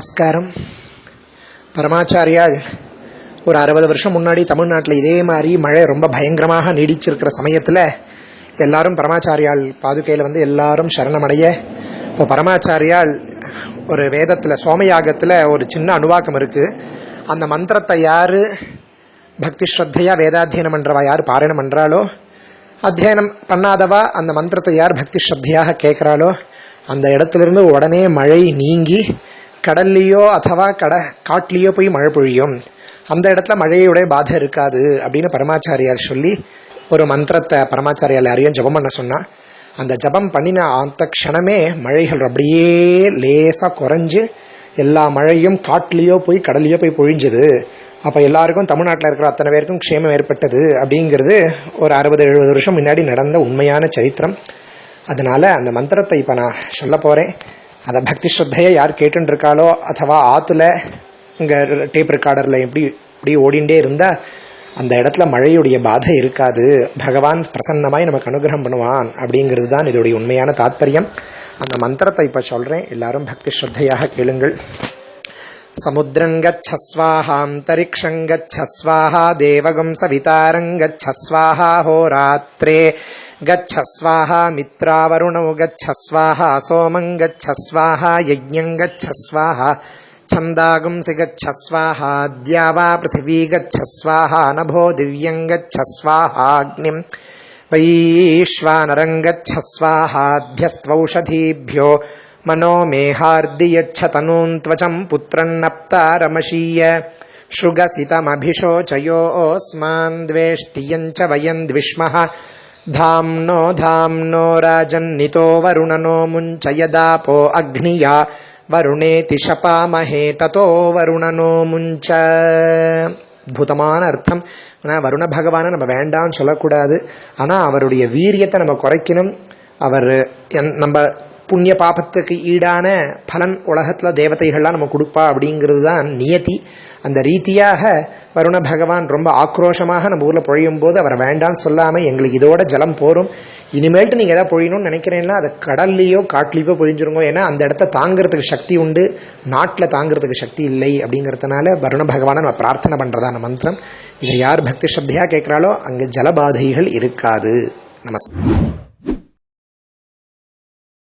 நமஸ்காரம். பரமாச்சாரியால் ஒரு அறுபது வருஷம் முன்னாடி தமிழ்நாட்டில் இதே மாதிரி மழை ரொம்ப பயங்கரமாக நீடிச்சிருக்கிற சமயத்தில் எல்லாரும் பரமாச்சாரியால் பாதுகையில் வந்து எல்லாரும் சரணமடைய. இப்போ பரமாச்சாரியால் ஒரு வேதத்தில் சோமயாகத்தில் ஒரு சின்ன அணுவாக்கம் இருக்குது அந்த மந்திரத்தை யார் பக்தி ஸ்ரத்தையாக வேதாத்தியனம் பண்ணுறவா யார் பாராயணம் பண்ணுறாளோ அத்தியனம் பண்ணாதவா அந்த மந்திரத்தை யார் பக்தி ஸ்ரத்தையாக கேட்குறாளோ அந்த இடத்துலேருந்து உடனே மழை நீங்கி கடல்லையோ அथवा கட காட்டிலேயோ போய் மழை பொழியும். அந்த இடத்துல மழையுடைய பாதை இருக்காது அப்படின்னு பரமாச்சாரியார் சொல்லி ஒரு மந்திரத்தை பரமாச்சாரியார் யாரையும் ஜபம் பண்ண சொன்னால் அந்த ஜபம் பண்ணின அந்த க்ஷணமே மழைகள் அப்படியே லேசாக குறைஞ்சு எல்லா மழையும் காட்டிலேயோ போய் கடல்லையோ போய் பொழிஞ்சுது. அப்போ எல்லாருக்கும் தமிழ்நாட்டில் இருக்கிற அத்தனை பேருக்கும் க்ஷேமம் ஏற்பட்டது அப்படிங்கிறது ஒரு அறுபது எழுபது வருஷம் முன்னாடி நடந்த உண்மையான சரித்திரம். அதனால் அந்த மந்திரத்தை இப்போ நான் சொல்ல போகிறேன் அதை பக்தி ஸ்ரத்தையை யார் கேட்டுருக்காளோ இருக்காளோ அथवा ஆற்றுல இங்கே டேப் ரெக்கார்டரில் எப்படி இப்படி ஓடிண்டே இருந்தால் அந்த இடத்துல மழையுடைய பாதை இருக்காது. பகவான் பிரசன்னமாய் நமக்கு அனுகிரகம் பண்ணுவான் அப்படிங்கிறது தான் இதோடைய உண்மையான தாத்பரியம். அந்த மந்திரத்தை இப்போ சொல்கிறேன் எல்லாரும் பக்தி ஸ்ரத்தையாக கேளுங்கள். సముద్రం గచ్చ స్వాహాంతరిక్షం గచ్చ స్వాహా దేవగం సవితారం గచ్చ స్వాహా హోరాత్రే గచ్చ స్వాహా మిత్రావరుణౌ గచ్చ స్వాహా సోమం గచ్చ స్వాహా యజ్ఞం గచ్చ స్వాహా ఛందాగుంసి గచ్చ స్వాహా ద్యావా పృథివీ గచ్చ స్వాహా నభో దివ్యం గచ్చ స్వాహాగ్నిం వైశ్వానరం గచ్చ స్వాహాభ్యస్త్వౌషధీభ్యో मनो मेहार्दि यच्छतनून् त्वचं पुत्रन्नप्तारमशीय श्रुगसितमभिशोचयोऽस्मान् द्वेष्टियं च वयं द्विष्मः धाम्नो धाम्नो राजन्नितो वरुणनो मुञ्च यदापो अग्निया வருணேதி ஷபாமஹே ததோ வருணனோ முஞ்ச அற்புதமான அர்த்தம் ஆனால் வருண பகவானை நம்ம வேண்டாம்னு சொல்லக்கூடாது ஆனால் அவருடைய வீரியத்தை நம்ம குறைக்கணும் அவர் என் நம்ம புண்ணிய பாபத்துக்கு ஈடான பலன் உலகத்தில் தேவதைகள்லாம் நம்ம கொடுப்பா அப்படிங்கிறது தான் நியதி. அந்த ரீதியாக வருண பகவான் ரொம்ப ஆக்ரோஷமாக நம்ம ஊரில் பொழியும் போது அவர் வேண்டாம்னு சொல்லாமல் எங்களுக்கு இதோட ஜலம் போரும். இனிமேல்ட்டு நீங்கள் எதாவது பொழியணும்னு நினைக்கிறேன்னா அதை கடல்லையோ காட்டிலையோ பொழிஞ்சிருங்கோ. ஏன்னா அந்த இடத்த தாங்கிறதுக்கு சக்தி உண்டு. நாட்டில் தாங்கிறதுக்கு சக்தி இல்லை அப்படிங்கிறதுனால வருண பகவானை நம்ம பிரார்த்தனை பண்ணுறதான மந்திரம். இதை யார் பக்தி ஸ்ரத்தையாக கேட்குறாளோ அங்கே ஜலபாதைகள் இருக்காது. நமஸ்காரம்